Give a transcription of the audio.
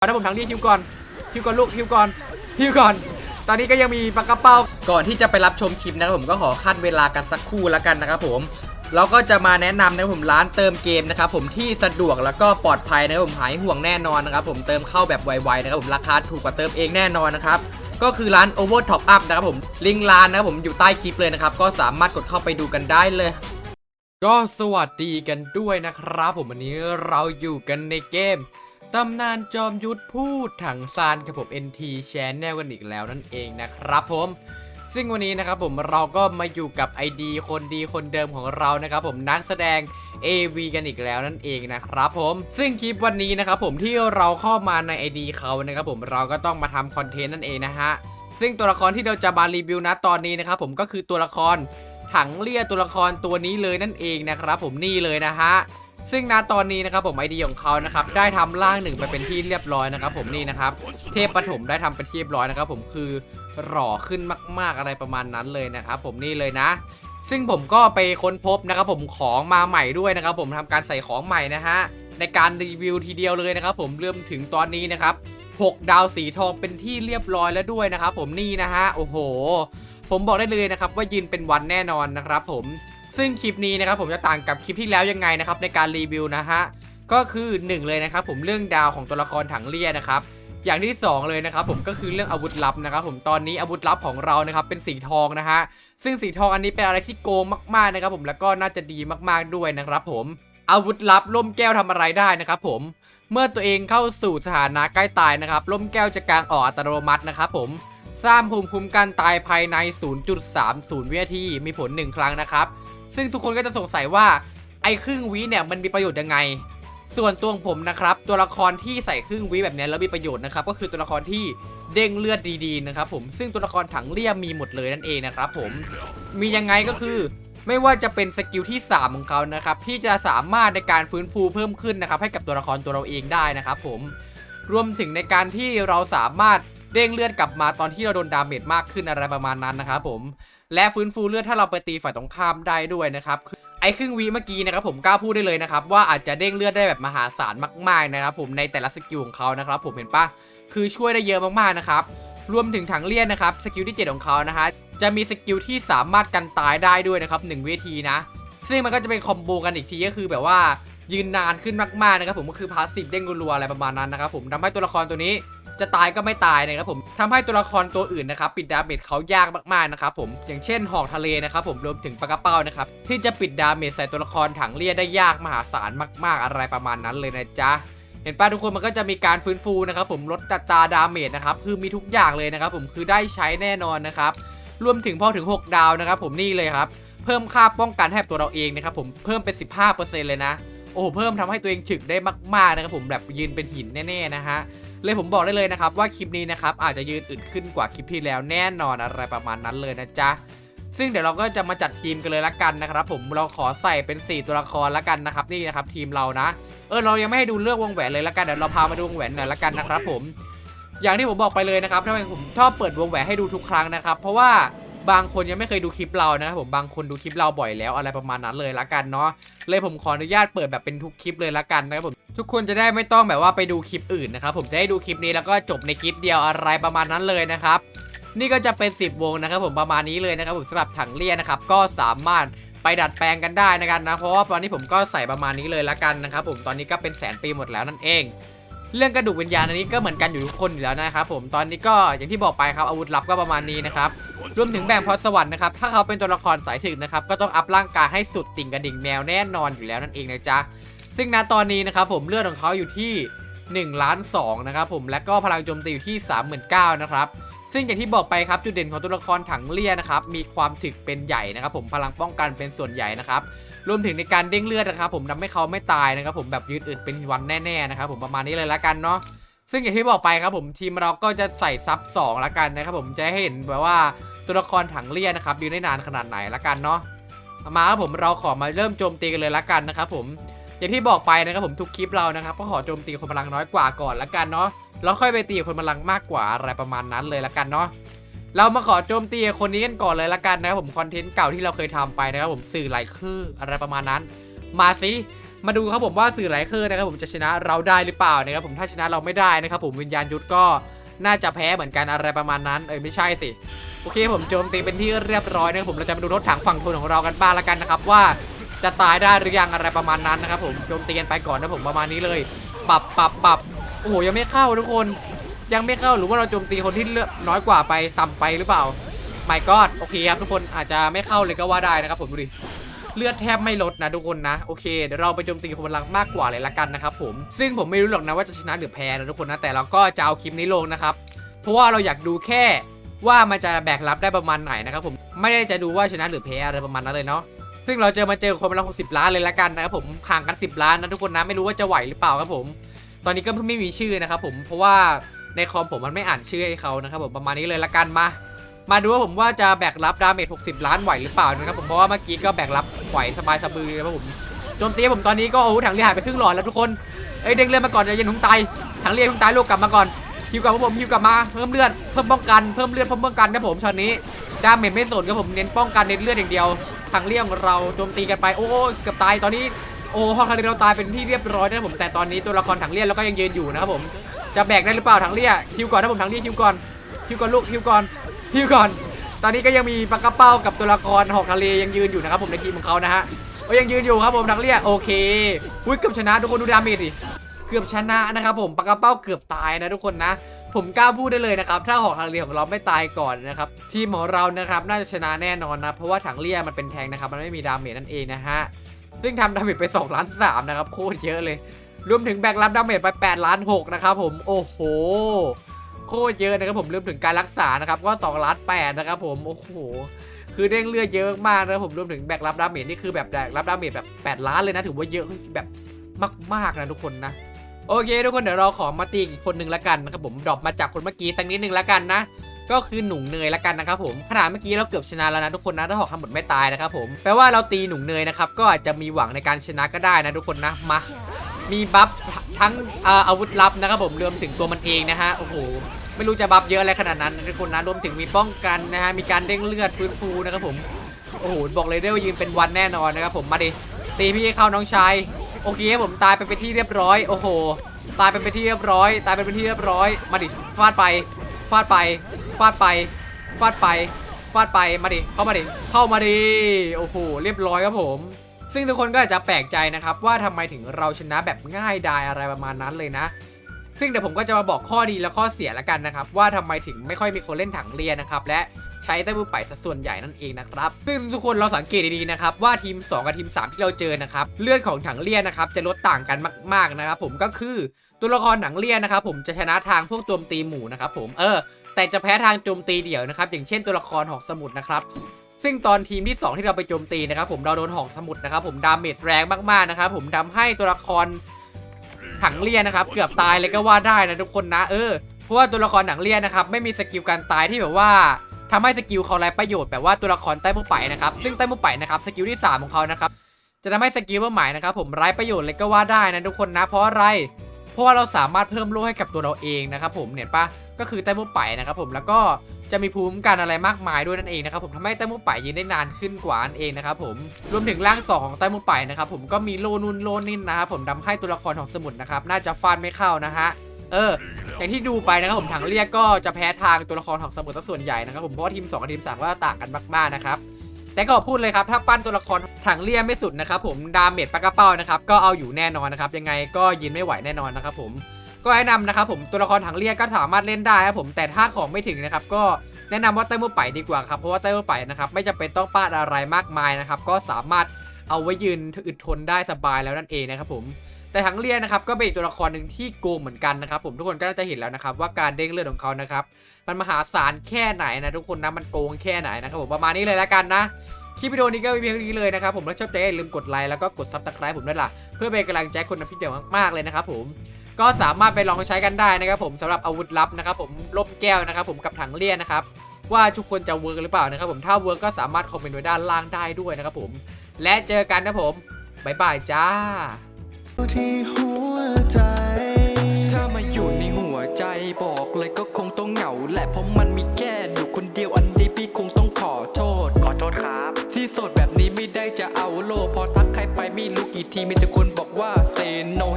เอาถ้าผมทั้งที่คิวก่อนคิวก่อนลูกคิวก่อนคิวก่อน ตอนนี้ก็ยังมีปากกระเป๋าก่อนที่จะไปรับชมคลิปนะครับผมก็ขอขั้นเวลากันสักครู่แล้วกันนะครับผมเราก็จะมาแนะนำนะครับผมร้านเติมเกมนะครับผมที่สะดวกแล้วก็ปลอดภัยนะครับผมหายห่วงแน่นอนนะครับผมเติมเข้าแบบไวๆนะครับผมราคาถูกกว่าเติมเองแน่นอนนะครับก็คือร้าน Over Top Up นะครับผมลิงก์ร้านนะครับผมอยู่ใต้คลิปเลยนะครับก็สามารถกดเข้าไปดูกันได้เลย ก็สวัสดีกันด้วยนะครับ ผมวันนี้เราอยู่กันในเกม ตำนานจอมยุทธพูดถังซานกับผม NT Channel กันอีกแล้วนั่นเองนะครับผม ซึ่งวันนี้นะครับผมเราก็มาอยู่กับ ID คนดีคนเดิมของเรานะครับผมนักแสดง AV กันอีกแล้วนั่นเองนะครับผม ซึ่งคลิปวันนี้นะครับผมที่เราเข้ามาใน ID เขานะครับผมเราก็ต้องมาทำคอนเทนต์นั่นเองนะฮะ ซึ่งตัวละครที่เราจะมารีวิวนะตอนนี้นะครับผมก็คือตัวละครถังเลียตัวละครตัวนี้เลยนั่นเองนะครับผมนี่เลยนะฮะ ซึ่งณตอนนี้นะครับผมไอเดียของเขานะครับได้ทำร่างหนึ่งไปเป็นที่เรียบร้อยนะครับผมนี่นะครับเทพปฐมได้ทำเป็นที่เรียบร้อยนะครับผมคือหล่อขึ้นมากๆอะไรประมาณนั้นเลยนะครับผมนี่เลยนะ ซึ่งผมก็ไปค้นพบนะครับผมของมาใหม่ด้วยนะครับผมทำการใส่ของใหม่นะฮะในการรีวิวทีเดียวเลยนะครับผมเริ่มถึงตอนนี้นะครับ6ดาวสีทองเป็นที่เรียบร้อยแล้วด้วยนะครับผมนี่นะฮะโอ้โห ผมบอกได้เลยนะครับว่ายืนเป็นวันแน่นอนนะครับผม ซึ่งคลิปนี้นะครับผมจะต่างกับคลิปที่แล้วยังไงนะครับในการรีวิวนะฮะก็คือ 1 เลยนะครับผมเรื่องดาวของตัวละครถังเลียนะครับอย่างที่ 2 เลยนะครับผมก็คือเรื่องอาวุธลับนะครับผมตอนนี้อาวุธลับของเรานะครับเป็นสีทองนะฮะซึ่งสีทองอันนี้เป็นอะไรที่โกงมากๆนะครับผมแล้วก็น่าจะดีมากๆด้วยนะครับผมอาวุธลับล่มแก้วทำอะไรได้นะครับผมเมื่อตัวเองเข้าสู่สถานะใกล้ตายนะครับล่มแก้วจะกางออกอัตโนมัตินะครับผมสร้างภูมิคุ้มกันตายภายใน 0.30 วินาทีมีผล 1 ครั้งนะครับ ซึ่งทุกคนก็จะสงสัยว่าไอ้ครึ่งวิเนี่ยมันมีประโยชน์ยังไง ส่วนตัวของผมนะครับ ตัวละครที่ใส่ครึ่งวิแบบนี้แล้วมีประโยชน์นะครับ ก็คือตัวละครที่เด้งเลือดดีๆนะครับผมซึ่งตัวละครถังเลี่ยมมีหมดเลยนั่นเองนะครับผมมียังไงก็คือไม่ว่าจะเป็นสกิลที่ 3 ของเขานะครับที่จะสามารถในการฟื้นฟูเพิ่มขึ้นนะครับ ให้กับตัวละครตัวเราเองได้นะครับผมรวมถึงในการที่เราสามารถเด้งเลือดกลับมาตอนที่เราโดนดาเมจมากขึ้นอะไรประมาณนั้นนะครับผม และฟื้นฟูเลือดถ้าเราไปตีฝ่ายตรงข้ามได้ด้วยนะครับคือไอ้ครึ่งวิเมื่อกี้นะครับผมกล้าพูดได้เลยนะครับว่าอาจจะเด้งเลือดได้แบบมหาศาลมากๆนะครับผมในแต่ละสกิลของเขานะครับผมเห็นปะคือช่วยได้เยอะมากๆนะครับรวมถึงถังเลี่ยนนะครับสกิลที่ 7 ของเขานะฮะจะมีสกิลที่สามารถกันตายได้ด้วยนะครับ1วิธีนะ ซึ่งมันก็จะเป็นคอมโบกันอีกทีก็คือแบบว่า ยืนนานขึ้นมากๆนะครับผมก็คือพาสซีฟเด้งรัวๆอะไรประมาณนั้นนะครับผมทำให้ตัวละครตัวนี้จะตายก็ไม่ตายนะครับผมทำให้ตัวละครตัวอื่นนะครับปิดดาเมจเขายากมากๆนะครับผมอย่างเช่นหอกทะเลนะครับผมรวมถึงปลากระเป้านะครับที่จะปิดดาเมจใส่ตัวละครถังเลียได้ยากมหาศาลมาก ๆ อะไรประมาณนั้นเลยนะจ๊ะเห็นป่ะทุกคนมันก็จะมีการฟื้นฟูนะครับผมลดตัตาดาเมจนะครับคือมีทุกอย่างเลยนะครับผมคือได้ใช้แน่นอนนะครับรวมถึงพอถึง 6 ดาวนะครับผมนี่เลยครับเพิ่มค่าป้องกันให้ตัวเราเองนะครับผมเพิ่มเป็น 15%เลยนะ โอ้โหเพิ่มทำให้ตัวเองฉึกได้มากๆนะครับผมแบบยืนเป็นหินแน่ๆนะฮะเลยผมบอกได้เลยนะครับว่าคลิปนี้นะครับอาจจะยืนอึดขึ้นกว่าคลิปที่แล้วแน่นอนอะไรประมาณนั้นเลยนะจ๊ะซึ่งเดี๋ยวเราก็จะมาจัดทีมกันเลยละกันนะครับผมเราขอใส่เป็น 4 ตัวละครละกันนะครับนี่นะครับทีมเรานะเออเรายังไม่ให้ดูเลือกวงแหวนเลยละกันเดี๋ยวเราพามาดูวงแหวนหน่อยละกันนะครับผมอย่างที่ผมบอกไปเลยนะครับทำไมผมชอบเปิดวงแหวนให้ดูทุกครั้งนะครับ เพราะว่า บางคนยังไม่เคยดูคลิปเรานะครับผมบางคนดูคลิปเราบ่อยแล้วอะไรประมาณนั้นเลยละกันเนาะเลยผมขออนุญาตเปิดแบบเป็นทุกคลิปเลยละกันนะครับผมทุกคนจะได้ไม่ต้องแบบว่าไปดูคลิปอื่นนะครับผมจะได้ดูคลิปนี้แล้วก็จบในคลิปเดียวอะไรประมาณนั้นเลยนะครับนี่ก็จะเป็น 10 วงนะครับผมประมาณนี้เลยนะครับผมสำหรับถังเลี่ยนะครับก็สามารถไปดัดแปลงกันได้นะครับนะเพราะว่าตอนนี้ผมก็ใส่ประมาณนี้เลยละกันนะครับผมตอนนี้ก็เป็นแสนปีหมดแล้วนั่นเองเรื่องกระดูกวิญญาณอันนี้ก็เหมือนกันอยู่ทุกคนอยู่แล้วนะครับผมตอนนี้ก็อย่างที่บอกไปครับอาวุธลับก็ประมาณนี้นะครับ รวมถึงแบ่งพรสวรรค์นะครับถ้าเขาเป็นตัวละครสายถึกนะครับก็ต้องอัพร่างกายให้สุดติ่งกระดิ่งแมวแน่นอนอยู่แล้วนั่นเองนะจ๊ะซึ่งณตอนนี้นะครับผมเลือดของเขาอยู่ที่1ล้าน2นะครับผมและก็พลังโจมตีอยู่ที่ 39,000นะครับซึ่งอย่างที่บอกไปครับจุดเด่นของตัวละครถังเลี่ยนะครับมีความถึกเป็นใหญ่นะครับผมพลังป้องกันเป็นส่วนใหญ่นะครับรวมถึงในการเด้งเลือดนะครับผมทำให้เขาไม่ตายนะครับผมแบบยืดอึดเป็นวันแน่ๆนะครับผมประมาณนี้เลยละกันเนาะซึ่งอย่างที่บอกไปครับผมทีมเราก็จะใส่ซับ2ละกันนะครับผมจะให้เห็นแบบว่า ตัวละครถังเลี่ยนะครับยืนได้นานขนาดไหนละกันเนาะมาครับผมเราขอมาเริ่มโจมตีกันเลยละกันนะครับผมอย่างที่บอกไปนะครับผมทุกคลิปเรานะครับก็ขอโจมตีคนพลังน้อยกว่าก่อนละกันเนาะแล้วค่อยไปตีคนพลังมากกว่าอะไรประมาณนั้นเลยละกันเนาะเรามาขอโจมตีคนนี้กันก่อนเลยละกันนะครับผมคอนเทนต์เก่าที่เราเคยทำไปนะครับผมสื่อไหลคืออะไรประมาณนั้น มาสิมาดูครับผมว่าสื่อไลเคอนะครับผมจะชนะเราได้หรือเปล่านะครับผมถ้าชนะเราไม่ได้นะครับผมวิญญาณยุทธก็ น่าจะแพ้เหมือนกันอะไรประมาณนั้นเอ้ยไม่ใช่สิโอเคผมโจมตีเป็นที่เรียบร้อยนะครับผมเราจะมาดูรถถังฝั่งทนของเรากันบ้างละกันนะครับว่าจะตายได้หรือยังอะไรประมาณนั้นนะครับผมโจมตีกันไปก่อนนะผมประมาณนี้เลยปรับปรับปรับโอ้โหยังไม่เข้าทุกคน ยังไม่เข้าหรือว่าเราโจมตีคนที่เลือน้อยกว่าไปต่ำไปหรือเปล่าไม่ก็โอเคครับทุกคนอาจจะไม่เข้าเลยก็ว่าได้นะครับผมดูดิ เลือดแทบไม่ลดนะทุกคนนะโอเคเดี๋ยวเราไปโจมตีคนพลังมากกว่าเลยละกันนะครับผมซึ่งผมไม่รู้หรอกนะว่าจะชนะหรือแพ้นะทุกคนนะแต่เราก็จะเอาคลิปนี้ลงนะครับเพราะว่าเราอยากดูแค่ว่ามันจะแบกรับได้ประมาณไหนนะครับผมไม่ได้จะดูว่าชนะหรือแพ้อะไรประมาณนั้นเลยเนาะซึ่งเราเจอมาเจอคนพลัง60 ล้านเลยละกันนะครับผมห่างกัน 10 ล้านนะทุกคนนะไม่รู้ว่าจะไหวหรือเปล่าครับผม ตอนนี้ก็เพิ่งไม่มีชื่อนะครับผมเพราะว่าในคอมผมมันไม่อ่านชื่อให้เขานะครับผมประมาณนี้เลยละกันมา มาดูว่าผมว่าจะแบกรับดาเมจ60 ล้านไหวหรือเปล่านะครับผมเพราะว่าเมื่อกี้ก็แบกรับไหวสบายสบือนะครับผมโจมตีผมตอนนี้ก็โอ้โหถังเรียหายไปครึ่งหลอดแล้วทุกคนเอ้ยเด้งเลือดมาก่อนใจเย็นถุงตายถังเรียถุงตายลูกกลับมาก่อนฮิวกลับมาผมฮิวกลับมาเพิ่มเลือดเพิ่มป้องกันเพิ่มเลือดเพิ่มป้องกันนะผมช็อตนี้ดาเมจไม่สนครับผมเน้นป้องกันเน้นเลือดอย่างเดียวถังเรียของเราโจมตีกันไปโอ้เกือบตายตอนนี้โอ้ห้องคาริเราตายเป็นที่เรียบร้อยนะผมแต่ตอนนี้ตัวละครถังเรียแล้วก็ยังยืนอยู่นะครับผมจะแบกได้หรือเปล่าถังเรียฮิวก่อนนะผมถังเรียฮิวก่อนฮิวก่อนลูกฮิวก่อน ฮิวก่อน ตอนนี้ก็ยังมีปลากระเป้ากับตัวละครหอกทะเลยังยืนอยู่นะครับผมในทีมของเขานะฮะก็ยังยืนอยู่ครับผมถังเรียโอเคอุ้ยเกือบชนะทุกคนดูดาเมจดิเกือบชนะนะครับผมปลากระเป้าเกือบตายนะทุกคนนะผมกล้าพูดได้เลยนะครับ ถ้าหอกทะเลของเราไม่ตายก่อนนะครับ ทีมของเรานะครับ น่าจะชนะแน่นอนนะ เพราะว่าถังเรียมันเป็นแทงนะครับ มันไม่มีดาเมจนั่นเองนะฮะ ซึ่งทำดาเมจไป2ล้าน3นะครับ โคตรเยอะเลย รวมถึงแบกรับดาเมจไป8ล้าน6นะครับผม โอ้โห คตรเยอะนะครับผมรวมถึงการรักษานะครับก็2ล้าน8นะครับผมโอ้โหคือเด้งเลือดเยอะมากนะครับผมรวมถึงแบกรับดาเมจนี่คือแบบแบกรับดาเมจแบบ 8 ล้านเลยนะถือว่าเยอะแบบมากๆนะทุกคนนะโอเค ทุกคนเดี๋ยวเราขอมาตีอีกคนหนึ่งละกันนะครับผมดรอปมาจากคนเมื่อกี้สักนิดนึงละกันนะก็คือหนุ่งเนยละกันนะครับผมขนาดเมื่อกี้เราเกือบชนะแล้วนะทุกคนนะถ้าหอกทั้งหมดไม่ตายนะครับผมแปลว่าเราตีหนุ่งเนยนะครับก็อาจจะมีหวังในการชนะก็ได้นะทุกคนนะมามีบัฟทั้งเอ่ออาวุธลับนะครับผมรวมถึงตัวมันเองนะฮะโอ้โห ไม่รู้จะบัฟเยอะอะไรขนาดนั้นทุกคนนะรวมถึงมีป้องกันนะฮะมีการเด้งเลือดฟื้นฟูนะครับผมโอ้โหบอกเลยได้ว่ายืนเป็นวันแน่นอนนะครับผมมาดิตีพี่เข้าน้องชายโอเคผมตายไปเป็นที่เรียบร้อยโอ้โหตายไปเป็นที่เรียบร้อย ตายไปเป็นที่เรียบร้อย มาดิฟาดไปฟาดไปฟาดไปฟาดไปฟาดไปมาดิเข้ามาดิเข้ามาดิโอ้โหเรียบร้อยครับผม ซึ่งทุกคนก็อาจจะแปลกใจนะครับว่าทำไมถึงเราชนะแบบง่ายดายอะไรประมาณนั้นเลยนะ ซึ่งเดี๋ยวผมก็จะมาบอกข้อดีและข้อเสียละกันนะครับ ว่าทำไมถึงไม่ค่อยมีคนเล่นถังเรียนนะครับ และใช้ใต้มือไปสัดส่วนใหญ่นั่นเองนะครับ ซึ่งทุกคนเราสังเกตดีๆนะครับ ว่าทีม 2 กับทีม 3 ที่เราเจอนะครับ เลือดของถังเรียนนะครับ จะลดต่างกันมาก ๆนะครับ ผมก็คือตัวละครหนังเรียนนะครับผมจะชนะทางพวกโจมตีหมู่นะครับผมเออ แต่จะแพ้ทางโจมตีเดี่ยวนะครับ อย่างเช่นตัวละครหอกสมุดนะครับ ซึ่งตอนทีมที่ 2 ที่เราไปโจมตีนะครับ ผมเราโดนหอกสมุดนะครับ ผมดาเมจแรงมากๆนะครับผมทำให้ตัวละคร ถังเลียนนะครับ เกือบตายเลยก็ว่าได้นะทุกคนนะเออเพราะว่าตัวละครหนังเลียนนะครับไม่มีสกิลการตายที่แบบว่าทำให้สกิลเขาไร้ประโยชน์แบบว่าตัวละครใต้มุ่ไปนะครับซึ่งใต้มุ่ไปนะครับสกิลที่ 3 ของเขานะครับจะทำให้สกิลเป้าหมายนะครับผมไร้ประโยชน์เลยก็ว่าได้นะทุกคนนะเพราะอะไร เพราะว่าเราสามารถเพิ่มโล่ให้กับตัวเราเองนะครับผมเนี่ยปะ ก็คือแต้มมุกไปนะครับผมแล้วก็จะมีภูมิกันอะไรมากมายด้วยนั่นเองนะครับผมทำให้แต้มมุกไปยืนได้นานขึ้นกว่านั่นเองนะครับผมรวมถึงร่างสองของแต้มมุกไปนะครับผมก็มีโลนุนโลนินนะครับผมทำให้ตัวละครของสมุดนะครับน่าจะฟาดไม่เข้านะฮะเอออย่างที่ดูไปนะครับผมถังเรียกก็จะแพ้ทางตัวละครของสมุดซะส่วนใหญ่นะครับผมเพราะว่าทีม2กับทีม3ก็ต่างกันมากๆนะครับแต่ก็ขอพูดเลยครับถ้าปั้นตัวละครถังเลี่ยไม่สุดนะครับผมดาเมจปากกระเป้านะครับก็เอาอยู่แน่นอนนะครับยังไงก็ยืนไม่ไหวแน่นอนนะครับผม ก็แนะนำนะครับผมตัวละครถังเลี่ยก็สามารถเล่นได้ครับผมแต่ถ้าของไม่ถึงนะครับก็แนะนำว่าไต้มือไปดีกว่าครับเพราะว่าไต้มือไปนะครับไม่จำเป็นต้องป้าดอะไรมากมายนะครับก็สามารถเอาไว้ยืนอึดทนได้สบายแล้วนั่นเองนะครับผมแต่ทั้งเลียนนะครับก็เป็นอีกตัวละครหนึ่งที่โกงเหมือนกันนะครับผมทุกคนก็น่าจะเห็นแล้วนะครับว่าการเด้งเลือดของเขานะครับมันมหาศาลแค่ไหนนะทุกคนนะมันโกงแค่ไหนนะครับผมประมาณนี้เลยแล้วกันนะคลิปวิดีโอนี้ก็มีเพียงนี้เลยนะครับผมถ้าชอบใจอย่าลืมกดไลค์แล้วก็กดซับสไครป์ผมด้วยล่ะเพื่อเป็นกำลังใจคนทำคลิปเดียวมากๆเลยนะครับผม ก็สามารถไปลองใช้กันได้นะครับผมสำหรับอาวุธลับนะครับผมล่มแก้วนะครับผมกับถังเลียนนะครับว่าทุกคนจะเวิร์กหรือเปล่านะครับผมถ้าเวิร์กก็สามารถคอมเมนต์ไว้ด้านล่างได้ด้วยนะครับผม และเจอกันนะผมบ๊ายบายจ้าที่หัวใจถ้ามาอยู่ในหัวใจบอกเลยก็คงต้องเหงาแหละเพราะมันมีแค่อยู่คนเดียวอันนี้พี่คงต้องขอโทษขอโทษครับ ที่โสดแบบนี้ไม่ได้จะเอาโลพอทักใครไปไม่ไม่รู้กี่ทีมีแต่คนบอกว่า